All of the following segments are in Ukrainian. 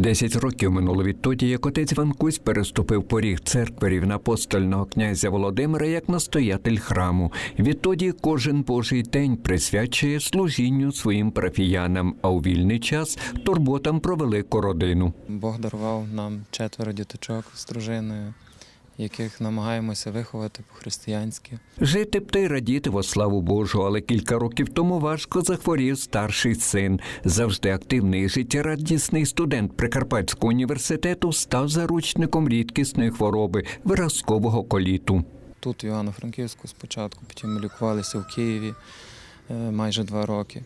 Десять років минуло відтоді, як отець Ванкусь переступив поріг церкви рівнапостольного князя Володимира як настоятель храму. Відтоді кожен божий день присвячує служінню своїм парафіянам, а у вільний час турботам про велику родину. Бог дарував нам четверо діточок з дружиною, яких намагаємося виховати по-християнськи. Жити б та й радіти во славу Божу, але кілька років тому важко захворів старший син. Завжди активний і життєрадісний студент Прикарпатського університету став заручником рідкісної хвороби виразкового коліту. Тут в Івано-Франківську спочатку, потім ми лікувалися в Києві е, майже два роки.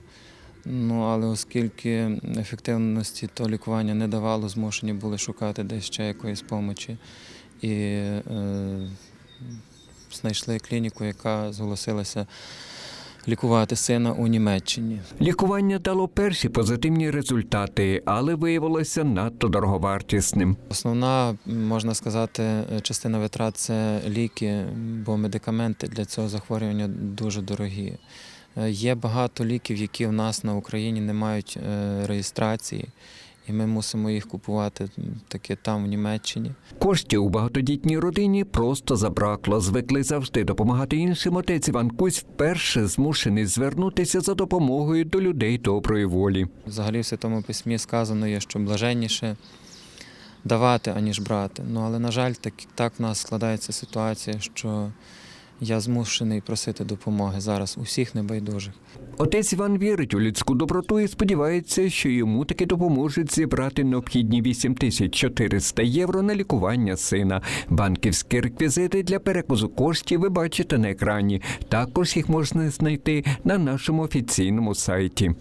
Ну, але оскільки ефективності то лікування не давало, змушені були шукати десь ще якоїсь помочі. І е, знайшли клініку, яка зголосилася лікувати сина у Німеччині. Лікування дало перші позитивні результати, але виявилося надто дороговартісним. Основна, можна сказати, частина витрат це ліки, бо медикаменти для цього захворювання дуже дорогі. Е, Є багато ліків, які в нас на Україні не мають е, реєстрації, і ми мусимо їх купувати м, таки там, в Німеччині. Коштів у багатодітній родині просто забракло. Звикли завжди допомагати іншим. Отець Іван Кузь вперше змушений звернутися за допомогою до людей доброї волі. Взагалі в Святому Письмі сказано є, що блаженніше давати, аніж брати. Ну, але, на жаль, так, так в нас складається ситуація, що я змушений просити допомоги зараз усіх небайдужих. Отець Іван вірить у людську доброту і сподівається, що йому таки допоможуть зібрати необхідні 8400 євро на лікування сина. Банківські реквізити для переказу коштів ви бачите на екрані. Також їх можна знайти на нашому офіційному сайті.